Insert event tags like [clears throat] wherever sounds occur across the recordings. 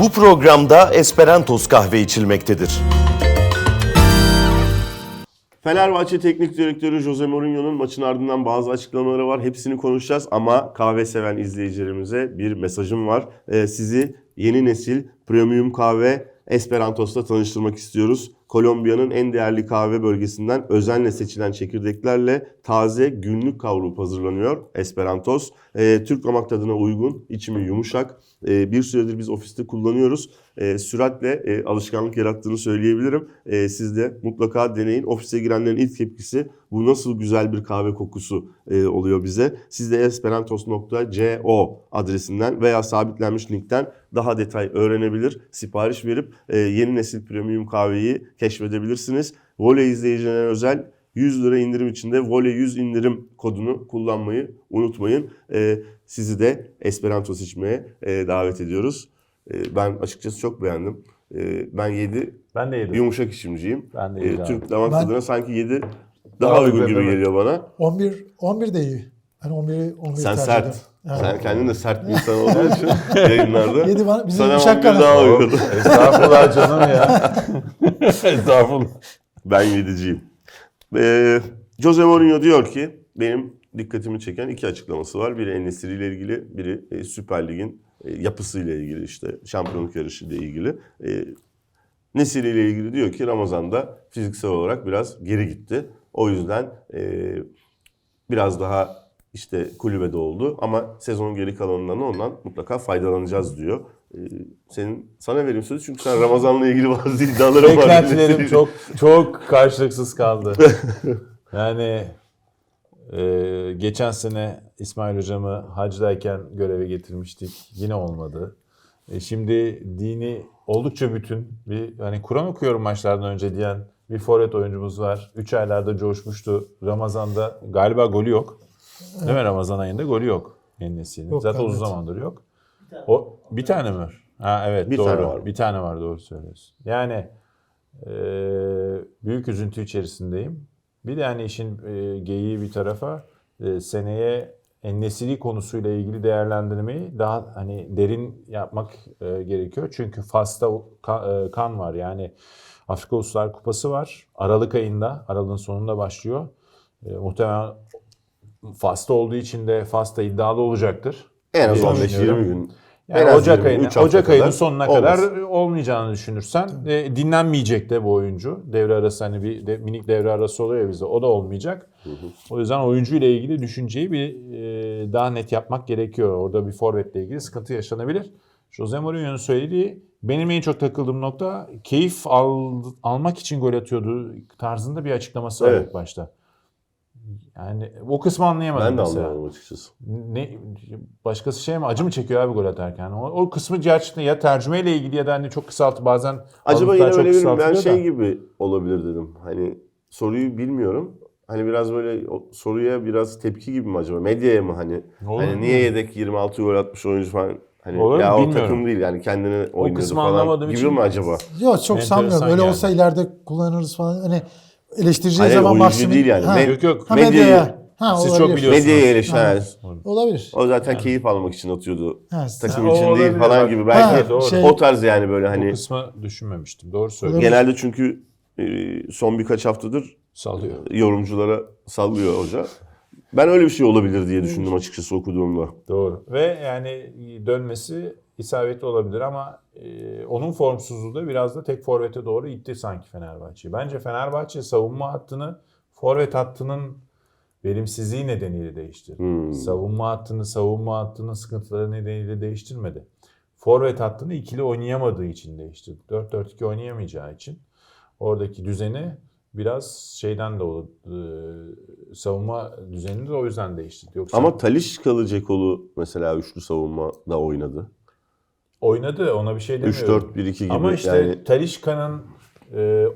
Bu programda Esperantos kahve içilmektedir. Fenerbahçe Teknik Direktörü Jose Mourinho'nun maçın ardından bazı açıklamaları var. Hepsini konuşacağız ama kahve seven izleyicilerimize bir mesajım var. Ee, sizi yeni nesil premium kahve Esperantos'ta tanıştırmak istiyoruz. Kolombiya'nın en değerli kahve bölgesinden özenle seçilen çekirdeklerle taze günlük kavrulup hazırlanıyor Esperantos. Ee, Türk damak tadına uygun, içimi yumuşak. Ee, bir süredir biz ofiste kullanıyoruz. Ee, süratle e, alışkanlık yarattığını söyleyebilirim. Ee, siz de mutlaka deneyin. Ofise girenlerin ilk tepkisi bu nasıl güzel bir kahve kokusu e, oluyor bize. Siz de esperantos.co adresinden veya sabitlenmiş linkten daha detay öğrenebilir, sipariş verip e, yeni nesil premium kahveyi keşfedebilirsiniz. Voley izleyicilerine özel 100 lira indirim içinde Voley 100 indirim kodunu kullanmayı unutmayın. E, sizi de Esperantos içmeye e, davet ediyoruz. E, ben açıkçası çok beğendim. E, ben 7 Ben de yedim. yumuşak içimciyim. Ben de E, yedim. abi. Türk damak Ben- tadına sanki 7 daha Daha uygun gibi geliyor bana. 11 11 de iyi. Ben 11'i 11 Sen tercih sert. ederim. Evet. Sen kendin de sert bir insan olduğun için yayınlarda. Yedi bana- bizim sana yumuşak 11 kanat. daha uygun. Estağfurullah canım ya. [laughs] Estağfurullah. Ben yediciyim. Ee, Jose Mourinho diyor ki benim dikkatimi çeken iki açıklaması var. Biri En-Nesyri ile ilgili, biri e, Süper Lig'in e, yapısıyla ilgili işte şampiyonluk yarışı ile ilgili. E, Nesiri ile ilgili diyor ki Ramazan'da fiziksel olarak biraz geri gitti. O yüzden e, biraz daha işte kulübede oldu ama sezonun geri kalanından ondan mutlaka faydalanacağız diyor. E, senin sana vereyim sözü çünkü sen Ramazan'la ilgili [laughs] bazı iddiaların var. Beklentilerim [laughs] çok çok karşılıksız kaldı. [laughs] Yani e, geçen sene İsmail hocamı hacdayken göreve getirmiştik. Yine olmadı. E, şimdi dini oldukça bütün bir hani Kur'an okuyorum maçlardan önce diyen bir forvet oyuncumuz var. 3 aylarda coşmuştu. Ramazan'da galiba golü yok. Değil mi Ramazan ayında golü yok. Enesinin. Yok, Zaten uzun evet. zamandır yok. O bir tane mi? var? Ha evet Bir doğru. tane var. Bir tane var doğru söylüyorsun. Yani e, büyük üzüntü içerisindeyim. Bir de hani işin e, geyiği bir tarafa e, seneye Ennesiri konusuyla ilgili değerlendirmeyi daha hani derin yapmak e, gerekiyor. Çünkü Fas'ta ka- e, kan var. Yani Afrika Uluslar Kupası var. Aralık ayında, Aralık'ın sonunda başlıyor. E, muhtemelen Fas'ta olduğu için de Fas'ta iddialı olacaktır. En az diye 15-20 düşünüyorum. gün. Yani En Ocak 20, ayının Ocak ayının sonuna olmaz. kadar olmayacağını düşünürsen e, dinlenmeyecek de bu oyuncu. Devre arası hani bir de, minik devre arası oluyor ya bizde. O da olmayacak. O yüzden oyuncu ile ilgili düşünceyi bir e, daha net yapmak gerekiyor. Orada bir forvetle ilgili sıkıntı yaşanabilir. Jose Mourinho'nun söylediği benim en çok takıldığım nokta keyif al, almak için gol atıyordu tarzında bir açıklaması var Evet. ilk başta. Yani o kısmı anlayamadım Ben de mesela. anlamadım açıkçası. Ne başkası şey mi acı mı çekiyor abi gol atarken? O, o kısmı gerçekten ya tercümeyle ilgili ya da hani çok kısaltı bazen Acaba yine çok öyle bir ben şey da. gibi olabilir dedim. Hani soruyu bilmiyorum. Hani biraz böyle o soruya biraz tepki gibi mi acaba? Medyaya mı hani? Olur hani mu? niye yedek 26 gol atmış oyuncu falan? Hani Olur ya o Bilmiyorum. takım değil yani kendini oynuyordu kısmı falan anlamadığım gibi için- mi acaba? Yok çok Enteresan sanmıyorum. Öyle yani. olsa ileride kullanırız falan. Hani eleştireceği Hayır, zaman oyuncu değil yani. Ha, Med- Yok yok. ha, medyayı- medyaya. Ha, Siz olabilir. çok biliyorsunuz. Medyaya eleştiren. Ha. yani. Olabilir. O zaten keyif almak için atıyordu. Ha, Takım Ha, o için değil olabilir falan gibi. Belki Ha, doğru. şey- o tarz yani böyle Bu hani kısmı düşünmemiştim. Doğru söylüyorsun. Genelde çünkü e, son birkaç haftadır Sallıyor. yorumculara sallıyor hoca. Ben öyle bir şey olabilir diye düşündüm açıkçası okuduğumda. Doğru. Ve yani dönmesi isabetli olabilir ama e, onun formsuzluğu da biraz da tek forvete doğru itti sanki Fenerbahçe'yi. Bence Fenerbahçe savunma hattını forvet hattının verimsizliği nedeniyle değiştirdi. Hmm. Savunma hattını savunma hattının sıkıntıları nedeniyle değiştirmedi. Forvet hattını ikili oynayamadığı için değiştirdi. 4-4-2 oynayamayacağı için oradaki düzeni biraz şeyden de o e, savunma düzenini de o yüzden değiştirdi. Yoksa Ama Talişkalı Cekolu mesela üçlü savunmada oynadı. Oynadı ona bir şey demiyorum. 3-4-1-2 gibi. Ama işte yani Talişka'nın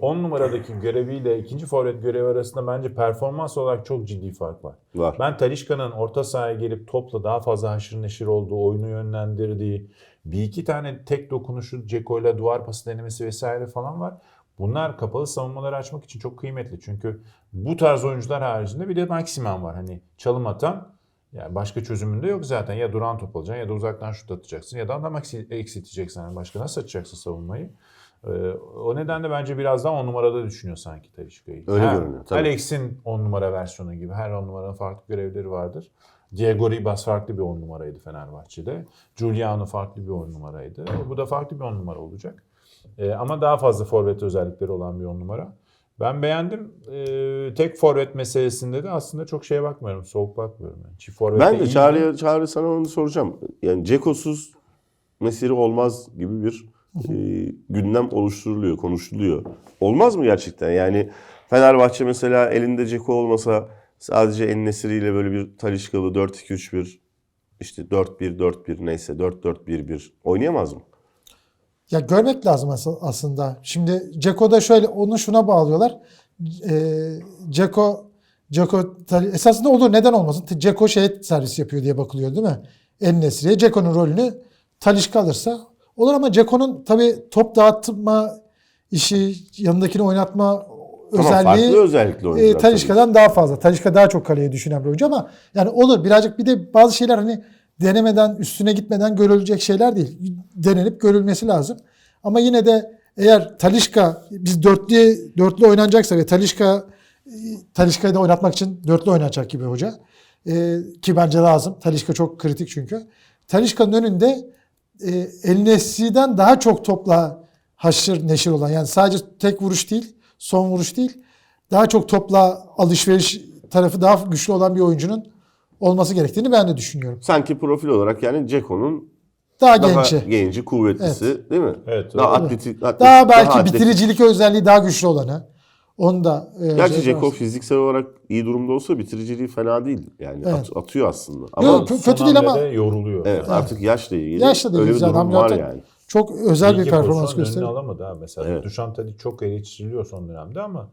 10 numaradaki göreviyle ikinci forvet görevi arasında bence performans olarak çok ciddi fark var. var. Ben Talişka'nın orta sahaya gelip topla daha fazla haşır neşir olduğu, oyunu yönlendirdiği, bir iki tane tek dokunuşu Ceko'yla duvar pası denemesi vesaire falan var. Bunlar kapalı savunmaları açmak için çok kıymetli. Çünkü bu tarz oyuncular haricinde bir de Maximen var. Hani çalım atan Yani başka çözümün de yok zaten. Ya duran top alacaksın ya da uzaktan şut atacaksın ya da adam eksil- eksilteceksin. Yani başka nasıl açacaksın savunmayı? Ee, o nedenle bence biraz daha on numarada düşünüyor sanki Talişka'yı. Öyle Ha, görünüyor, tabii. Alex'in on numara versiyonu gibi. Her on numaranın farklı görevleri vardır. Diego Ribas farklı bir on numaraydı Fenerbahçe'de. Giuliano farklı bir on numaraydı. Bu da farklı bir on numara olacak. Ee, ama daha fazla forvet özellikleri olan bir on numara. Ben beğendim. Ee, tek forvet meselesinde de aslında çok şeye bakmıyorum. Soğuk bakmıyorum. Yani. Çift forvet Ben de Çağrı'ya Çağrı sana onu soracağım. Yani Cekosuz Mesiri olmaz gibi bir e, [laughs] gündem oluşturuluyor, konuşuluyor. Olmaz mı gerçekten? Yani Fenerbahçe mesela elinde Ceko olmasa sadece En-Nesyri ile böyle bir Talişkalı 4-2-3-1 işte 4-1-4-1 neyse 4-4-1-1 oynayamaz mı? Ya görmek lazım as- aslında. Şimdi Ceko'da şöyle onu şuna bağlıyorlar. Ee, Ceko Ceko esasında olur neden olmasın? Ceko şey servis yapıyor diye bakılıyor değil mi? En Nesri'ye Ceko'nun rolünü Talişka alırsa olur ama Ceko'nun tabii top dağıtma işi yanındakini oynatma Ama özelliği farklı özellikli e, tabii. Talişka'dan daha fazla. Talişka daha çok kaleye düşünen bir oyuncu ama yani olur birazcık bir de bazı şeyler hani denemeden üstüne gitmeden görülecek şeyler değil. Denenip görülmesi lazım. Ama yine de eğer Talişka biz dörtlü dörtlü oynanacaksa ve Talişka Talişka'yı da oynatmak için dörtlü oynayacak gibi hoca. E, ki bence lazım. Talişka çok kritik çünkü. Talişka'nın önünde e, El daha çok topla haşır neşir olan yani sadece tek vuruş değil, son vuruş değil. Daha çok topla alışveriş tarafı daha güçlü olan bir oyuncunun olması gerektiğini ben de düşünüyorum. Sanki profil olarak yani Ceko'nun Daha, daha genci, kuvvetlisi değil mi? Evet, Daha öyle. atletik, atletik, Daha belki atletik. bitiricilik özelliği daha güçlü olanı. Onu da e, Gerçi şey Ceko yaparsın. fiziksel olarak iyi durumda olsa bitiriciliği fena değil. Yani Evet. at- atıyor aslında. Ama Yok, kötü değil ama yoruluyor. evet, Yani. artık yaşla ilgili Yaşla değil öyle bir zaten. durum var yani. çok özel bir performans gösteriyor. alamadı ha mesela. Evet. Dušan Tadić çok eleştiriliyor son dönemde ama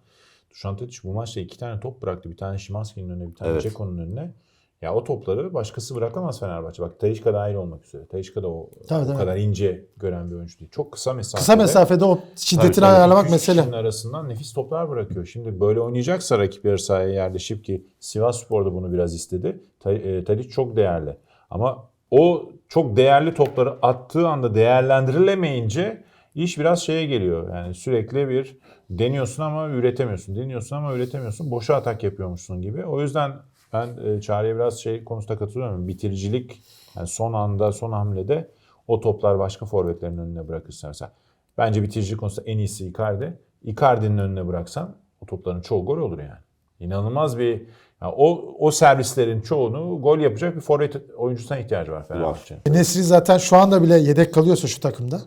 Dušan Tadić bu maçta iki tane top bıraktı. Bir tane Şimanski'nin önüne, bir tane Evet. Ceko'nun önüne. Ya o topları başkası bırakamaz Fenerbahçe. Bak Talisca dahil olmak üzere. Talisca da o, Tabii, o tabii. kadar ince gören bir oyuncu değil. Çok kısa mesafede. Kısa mesafede o şiddetini Tabii, tabii. ayarlamak üç mesele. arasından nefis toplar bırakıyor. Şimdi böyle oynayacaksa rakip yarı sahaya yerleşip ki Sivas Spor da bunu biraz istedi. Ta- e, çok değerli. Ama o çok değerli topları attığı anda değerlendirilemeyince iş biraz şeye geliyor. Yani sürekli bir deniyorsun ama üretemiyorsun. Deniyorsun ama üretemiyorsun. Boşa atak yapıyormuşsun gibi. O yüzden ben e, Çağrı'ya biraz şey konusunda katılıyorum. Bitiricilik yani son anda son hamlede o toplar başka forvetlerin önüne bırakırsa mesela. Bence bitirici konusunda en iyisi Icardi. Icardi'nin önüne bıraksan o topların çoğu gol olur yani. İnanılmaz bir yani o o servislerin çoğunu gol yapacak bir forvet oyuncusuna ihtiyacı var Fenerbahçe'nin. Nesri zaten şu anda bile yedek kalıyorsa şu takımda.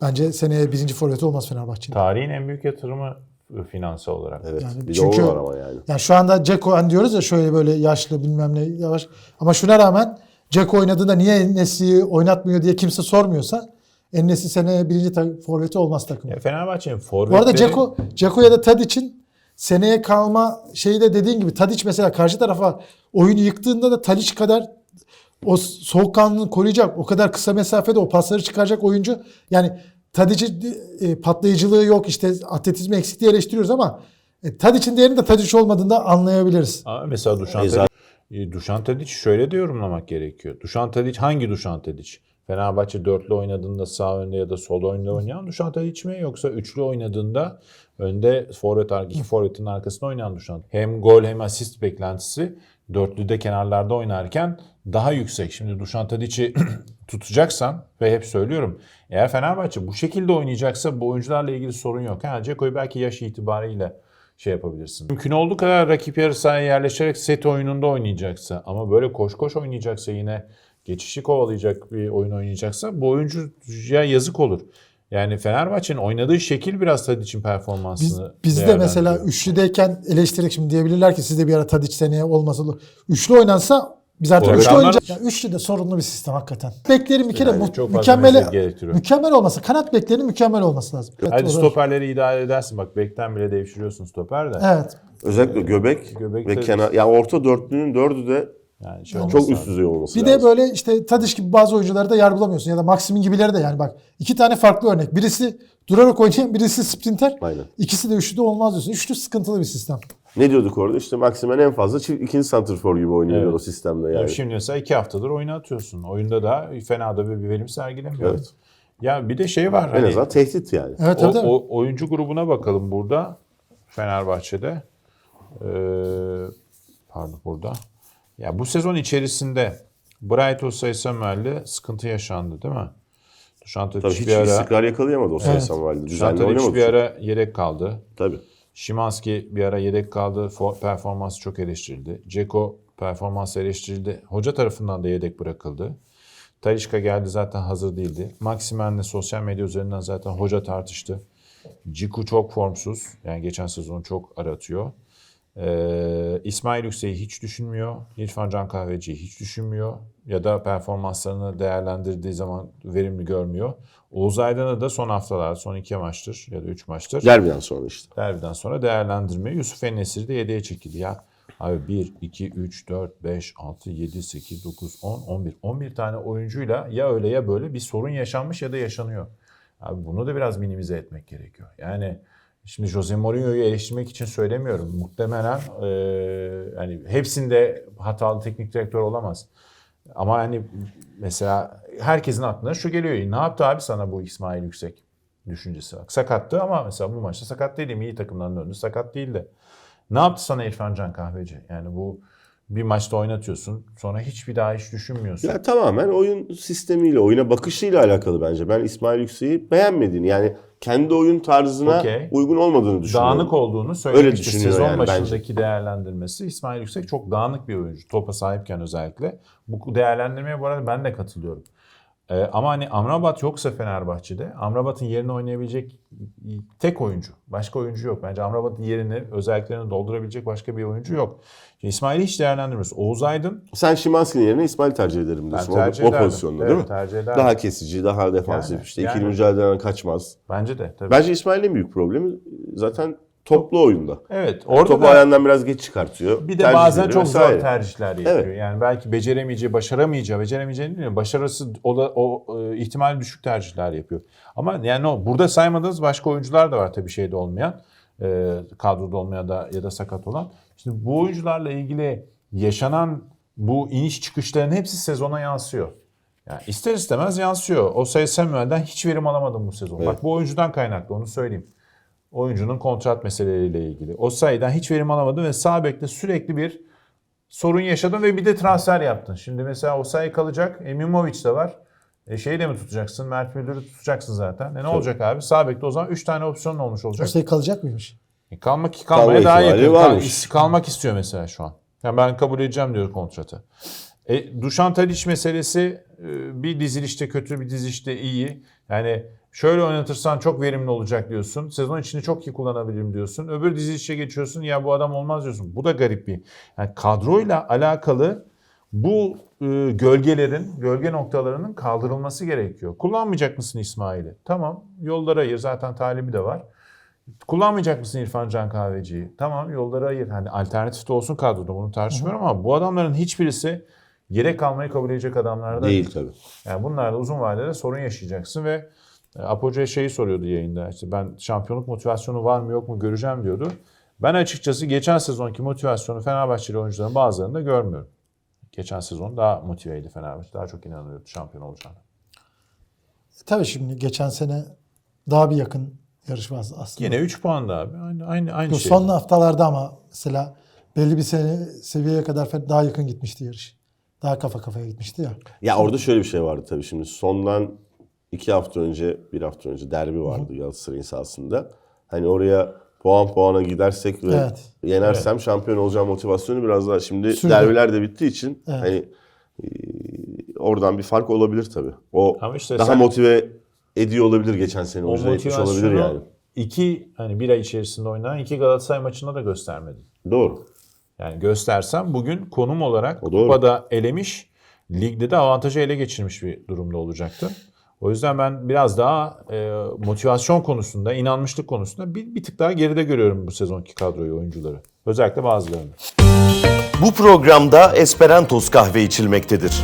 Bence seneye birinci forveti olmaz Fenerbahçe'nin. Tarihin en büyük yatırımı finansal olarak. Evet. Yani bir de çünkü- o var ama yani. Yani şu anda Ceko hani diyoruz ya şöyle böyle yaşlı bilmem ne yavaş. Ama şuna rağmen Ceko oynadığında niye Enes'i oynatmıyor diye kimse sormuyorsa Enes'i seneye birinci ta- forveti olmaz takım. Ya Fenerbahçe'nin Bu forvetleri arada Ceko, Ceko ya da Tadic'in seneye kalma şeyi de dediğin gibi Tadic mesela karşı tarafa oyunu yıktığında da Tadic kadar o soğukkanlılığını koruyacak. O kadar kısa mesafede o pasları çıkaracak oyuncu. Yani Tadic'in e, patlayıcılığı yok işte atletizmi eksikliği eleştiriyoruz ama e, Tadic'in değerini de Tadic olmadığında anlayabiliriz. Ama mesela Dušan E, Tadić, e, Dušan Tadić şöyle de yorumlamak gerekiyor. Dušan Tadić hangi Dušan Tadić? Fenerbahçe dörtlü oynadığında sağ önde ya da sol önde oynayan Dušan Tadić mi yoksa üçlü oynadığında önde forvet iki forvetin arkasında oynayan Dušan. Hem gol hem asist beklentisi dörtlüde kenarlarda oynarken daha yüksek. Şimdi Dušan Tadić'i [clears throat] tutacaksan ve hep söylüyorum eğer Fenerbahçe bu şekilde oynayacaksa bu oyuncularla ilgili sorun yok. Ha, Ceko'yu belki yaş itibariyle şey yapabilirsin. Mümkün olduğu kadar rakip yarı sahaya yerleşerek set oyununda oynayacaksa ama böyle koş koş oynayacaksa yine geçişi kovalayacak bir oyun oynayacaksa bu oyuncuya yazık olur. Yani Fenerbahçe'nin oynadığı şekil biraz Tadic'in Biz, performansını biz de mesela üçlüdeyken eleştirdik şimdi diyebilirler ki siz de bir ara Tadic seneye olmasa üçlü oynansa biz artık Forvet üçlü oynayacağız. Ya üçlü de sorunlu bir sistem hakikaten. Beklerin bir kere Yani mu- mükemmel, mükemmel olması. Kanat beklerinin mükemmel olması lazım. Evet, Hadi da- stoperleri idare edersin. Bak bekten bile devşiriyorsun stoper de. Evet. Özellikle göbek, Göbek ve de- kenar. Yani orta dörtlünün dördü de Yani şey Çok olması üst düzey olması Bir lazım. de böyle işte Tadiş gibi bazı oyuncuları da yargılamıyorsun ya da Maximin gibileri de yani bak iki tane farklı örnek. Birisi durarak oynayan birisi sprinter. Aynen. İkisi de üçlü de olmaz diyorsun. Üçlü sıkıntılı bir sistem. Ne diyorduk orada? İşte Maximen en fazla çift, ikinci santrfor gibi oynuyor Evet. o sistemde Ya yani. Şimdi mesela iki haftadır oyuna atıyorsun. Oyunda da fena da bir verim sergilemiyor. Evet. Ya bir de şey var. En hani- azından tehdit yani. Evet o, evet. o oyuncu grubuna bakalım burada. Fenerbahçe'de. Ee, pardon burada. Ya bu sezon içerisinde Bright Osay Samuel'le sıkıntı yaşandı değil mi? Dušan Tabii hiç bir ara, istikrar yakalayamadı o Evet. valide. Dušan Düzenli Tadić oynamadı. bir ara yedek kaldı. Tabii. Şimanski bir ara yedek kaldı. Fo- Performansı çok eleştirildi. Ceko performansı eleştirildi. Hoca tarafından da yedek bırakıldı. Talişka geldi zaten hazır değildi. Maximen'le sosyal medya üzerinden zaten hoca tartıştı. Ciku çok formsuz. Yani geçen sezon çok aratıyor. Ee, İsmail Yüksek'i hiç düşünmüyor. İrfan Can Kahveci'yi hiç düşünmüyor. Ya da performanslarını değerlendirdiği zaman verimli görmüyor. Oğuz Aydın'ı da son haftalar, son iki maçtır ya da üç maçtır Derbiden sonra işte. derbiden sonra değerlendirme. Yusuf Enesiri de yedeğe çekildi ya. Abi 1, 2, 3, 4, 5, 6, 7, 8, 9, 10, 11. 11 tane oyuncuyla ya öyle ya böyle bir sorun yaşanmış ya da yaşanıyor. Abi bunu da biraz minimize etmek gerekiyor. Yani şimdi Jose Mourinho'yu eleştirmek için söylemiyorum. Muhtemelen eee hani hepsinde hatalı teknik direktör olamaz. Ama hani mesela herkesin aklına şu geliyor. Ne yaptı abi sana bu İsmail Yüksek düşüncesi? Sakattı ama mesela bu maçta sakat değilim. İyi takımdan döndü. Sakat değildi. Ne yaptı sana İrfan Can Kahveci? Yani bu bir maçta oynatıyorsun. Sonra hiçbir daha hiç düşünmüyorsun. Ya tamamen oyun sistemiyle, oyuna bakışıyla alakalı bence. Ben İsmail Yüksek'i beğenmediğini yani kendi oyun tarzına Okey. uygun olmadığını düşünüyorum. dağınık olduğunu söylemişti. Sezon yani başındaki değerlendirmesi İsmail Yüksek çok dağınık bir oyuncu. Topa sahipken özellikle. Bu değerlendirmeye bu arada ben de katılıyorum. Ee, ama hani Amrabat yoksa Fenerbahçe'de Amrabat'ın yerine oynayabilecek tek oyuncu. Başka oyuncu yok. Bence Amrabat'ın yerini, özelliklerini doldurabilecek başka bir oyuncu yok. İsmail'i hiç değerlendirmiyoruz. Oğuz Aydın Sen Şimanski'nin yerine İsmail tercih ederim ben diyorsun. O, tercih o ederdim. pozisyonda Evet, değil mi? tercih ederdim. Daha kesici, daha defansif Yani, işte ikili yani. mücadeleden kaçmaz. Bence de. Tabii. Bence İsmail'in büyük problemi zaten toplu oyunda. evet. Orada Topu da- ayağından biraz geç çıkartıyor. Bir de bazen çok zor vesaire. tercihler yapıyor. Evet. Yani belki beceremeyeceği, başaramayacağı, beceremeyeceğini değil mi? Başarısı o, da, o e, ihtimal düşük tercihler yapıyor. Ama yani o burada saymadığınız başka oyuncular da var tabii şeyde olmayan, e, kadroda olmayan da ya da sakat olan. Şimdi bu oyuncularla ilgili yaşanan bu iniş çıkışların hepsi sezona yansıyor. Yani ister istemez yansıyor. O sayı Samuel'den hiç verim alamadım bu sezon. Evet. Bak bu oyuncudan kaynaklı onu söyleyeyim oyuncunun kontrat meseleleriyle ilgili. O sayıdan hiç verim alamadın ve sağ bekte sürekli bir sorun yaşadın ve bir de transfer yaptın. Şimdi mesela o sayı kalacak. Emimovic de var. E şeyi de mi tutacaksın? Mert Müldür'ü tutacaksın zaten. E ne olacak abi? Sağ bekte o zaman 3 tane opsiyon olmuş olacak. Osay kalacak mıymış? E kalmak kalmaya Kalma daha yakın. Varmış. kalmak istiyor mesela şu an. Yani ben kabul edeceğim diyor kontratı. E, Dušan Tadić meselesi e, bir dizilişte kötü bir dizilişte iyi. Yani şöyle oynatırsan çok verimli olacak diyorsun. Sezon içinde çok iyi kullanabilirim diyorsun. Öbür dizilişe geçiyorsun ya bu adam olmaz diyorsun. Bu da garip bir. Yani kadroyla alakalı bu e, gölgelerin, gölge noktalarının kaldırılması gerekiyor. Kullanmayacak mısın İsmail'i? Tamam yollara ayır zaten talibi de var. Kullanmayacak mısın İrfan Can Kahveci'yi? Tamam yolları ayır. Hani alternatif de olsun kadroda bunu tartışmıyorum ama bu adamların hiçbirisi yere kalmayı kabul edecek adamlar da Değil tabii. Yani bunlarla uzun vadede sorun yaşayacaksın ve Apoca şeyi soruyordu yayında. İşte ben şampiyonluk motivasyonu var mı yok mu göreceğim diyordu. Ben açıkçası geçen sezonki motivasyonu Fenerbahçeli oyuncuların bazılarında görmüyorum. Geçen sezon daha motiveydi Fenerbahçe. Daha çok inanıyordu şampiyon olacağına. Tabii şimdi geçen sene daha bir yakın yarışma aslında. Yine 3 puan da abi. Aynı aynı aynı Yok, şey. son haftalarda ama mesela belli bir sene seviyeye kadar daha yakın gitmişti yarış. Daha kafa kafaya gitmişti ya. Ya orada şöyle bir şey vardı tabii şimdi. Sondan iki hafta önce, bir hafta önce derbi vardı Galatasaray'ın sahasında. Hani oraya puan puana gidersek ve Evet. yenersem şampiyon olacağım motivasyonu biraz daha şimdi Sürdü. derbiler de bittiği için Evet. hani e, oradan bir fark olabilir tabii. O Ama işte daha sen- motive ediyor olabilir geçen sene. o etmiş olabilir yani. iki hani bir ay içerisinde oynanan iki Galatasaray maçında da göstermedin. Doğru. Yani göstersem bugün konum olarak kupada elemiş, ligde de avantajı ele geçirmiş bir durumda olacaktı. O yüzden ben biraz daha e, motivasyon konusunda, inanmışlık konusunda bir, bir tık daha geride görüyorum bu sezonki kadroyu, oyuncuları. Özellikle bazılarını. Bu programda Esperantos kahve içilmektedir.